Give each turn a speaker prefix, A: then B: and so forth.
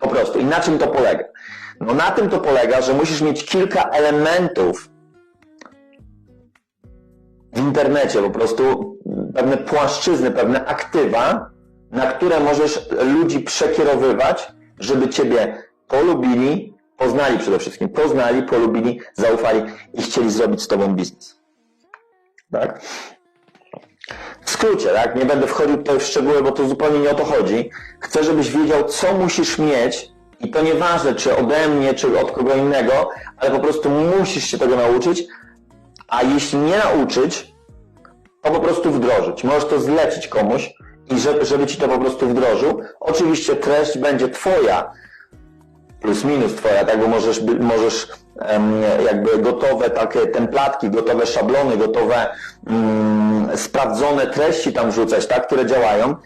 A: Po prostu. I na czym to polega? No na tym to polega, że musisz mieć kilka elementów w internecie, po prostu pewne płaszczyzny, pewne aktywa, na które możesz ludzi przekierowywać, żeby Ciebie polubili, poznali przede wszystkim, poznali, polubili, zaufali i chcieli zrobić z Tobą biznes. Tak? W skrócie, tak? Nie będę wchodził tutaj w szczegóły, bo to zupełnie nie o to chodzi. Chcę, żebyś wiedział, co musisz mieć i to nieważne, czy ode mnie, czy od kogo innego, ale po prostu musisz się tego nauczyć, a jeśli nie nauczyć, to po prostu wdrożyć. Możesz to zlecić komuś i żeby, żeby ci to po prostu wdrożył. Oczywiście treść będzie twoja, plus minus twoja, tak, bo możesz, możesz jakby gotowe takie templatki, gotowe szablony, gotowe mm, sprawdzone treści tam wrzucać, tak, które działają,